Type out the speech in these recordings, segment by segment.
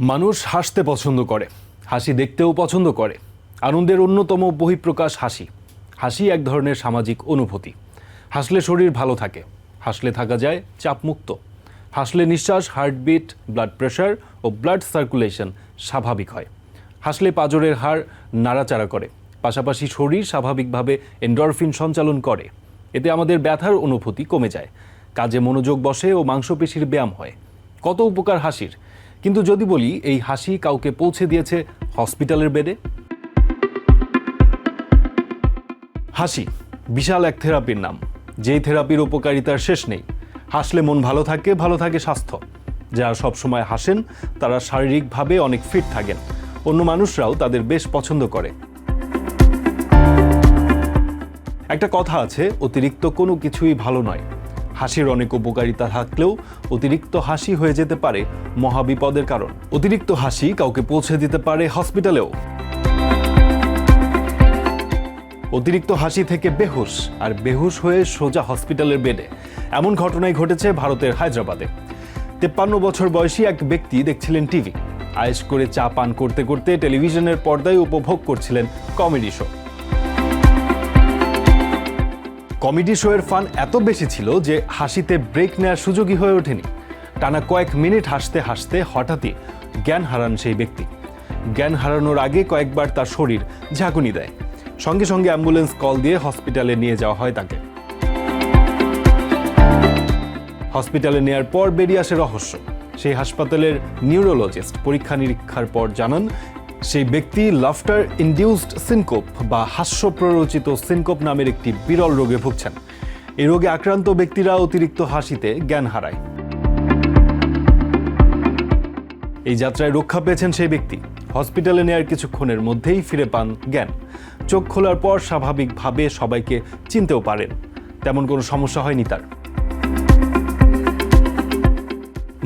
মানুষ হাসতে পছন্দ করে, হাসি দেখতেও পছন্দ করে। আনন্দের অন্যতম বহিঃপ্রকাশ হাসি। হাসি এক ধরনের সামাজিক অনুভূতি। হাসলে শরীর ভালো থাকে, হাসলে থাকা যায় চাপমুক্ত। হাসলে নিঃশ্বাস, হার্টবিট, ব্লাড প্রেশার ও ব্লাড সার্কুলেশন স্বাভাবিক হয়। হাসলে পাঁজরের হাড় নাড়াচাড়া করে, পাশাপাশি শরীর স্বাভাবিকভাবে এন্ডরফিন সঞ্চালন করে। এতে আমাদের ব্যথার অনুভূতি কমে যায়। কাজে মনোযোগ বসে ও মাংসপেশির ব্যায়াম হয়। কত উপকার হাসির কিন্তু যদি বলি, এই হাসি কাউকে পৌঁছে দিয়েছে হসপিটালের বেডে? হাসি, বিশাল এক থেরাপির নাম। যেই থেরাপির উপকারিতার শেষ নেই। হাসলে মন ভালো থাকে ভালো থাকে স্বাস্থ্য। যারা সবসময় হাসেন, তারা শারীরিকভাবে অনেক ফিট থাকেন। অন্য মানুষরাও তাদের বেশ পছন্দ করে। একটা কথা আছে, অতিরিক্ত কোনো কিছুই ভালো নয়। হাসির অনেক উপকারিতা থাকলেও অতিরিক্ত হাসি হয়ে যেতে পারে মহাবিপদের কারণ। অতিরিক্ত হাসি কাউকে পৌঁছে দিতে পারে হসপিটালেও। অতিরিক্ত হাসি থেকে বেহুশ, আর বেহুশ হয়ে সোজা হসপিটালের বেডে। এমন ঘটনাই ঘটেছে ভারতের হায়দ্রাবাদে। তেপ্পান্ন বছর বয়সী এক ব্যক্তি দেখছিলেন টিভি। আয়েশ করে চা পান করতে করতে টেলিভিশনের পর্দায় উপভোগ করছিলেন কমেডি শো। কমেডি শোয়ের ফান এত বেশি ছিল যে হাসিতে ব্রেক নেওয়ার সুযোগই হয়ে ওঠেনি। টানা কয়েক মিনিট হাসতে হাসতে হঠাৎই জ্ঞান হারান সেই ব্যক্তি। জ্ঞান হারানোর আগে কয়েকবার তার শরীর ঝাঁকুনি দেয়। সঙ্গে সঙ্গে অ্যাম্বুলেন্স কল দিয়ে হসপিটালে নিয়ে যাওয়া হয় তাকে। হসপিটালে নেয়ার পর বেরিয়ে আসে রহস্য। সেই হাসপাতালের নিউরোলজিস্ট পরীক্ষা নিরীক্ষার পর জানান সেই ব্যক্তি লাফটার ইনডিউসড সিনকোপ বা হাস্য প্ররোচিত সিনকোপ নামের একটি বিরল রোগে ভুগছেন। এই রোগে আক্রান্ত ব্যক্তিরা অতিরিক্ত হাসিতে জ্ঞান হারায়। এই যাত্রায় রক্ষা পেয়েছেন সেই ব্যক্তি। হসপিটালে নেয়ার কিছুক্ষণের মধ্যেই ফিরে পান জ্ঞান। চোখ খোলার পর স্বাভাবিকভাবে সবাইকে চিনতেও পারেন। তেমন কোনো সমস্যা হয়নি তার।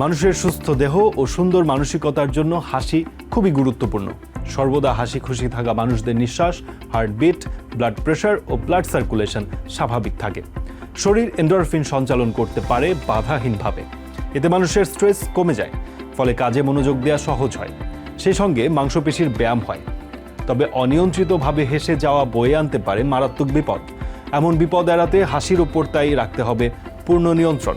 মানুষের সুস্থ দেহ ও সুন্দর মানসিকতার জন্য হাসি খুবই গুরুত্বপূর্ণ। সর্বদা হাসি খুশি থাকা মানুষদের নিঃশ্বাস, হার্টবিট, ব্লাড প্রেশার ও ব্লাড সার্কুলেশন স্বাভাবিক থাকে। শরীর এন্ডরফিন সঞ্চালন করতে পারে বাধাহীনভাবে। এতে মানুষের স্ট্রেস কমে যায়, ফলে কাজে মনোযোগ দেওয়া সহজ হয়। সেই সঙ্গে মাংসপেশির ব্যায়াম হয়। তবে অনিয়ন্ত্রিতভাবে হেসে যাওয়া বয়ে আনতে পারে মারাত্মক বিপদ। এমন বিপদ এড়াতে হাসির ওপর তাই রাখতে হবে পূর্ণ নিয়ন্ত্রণ।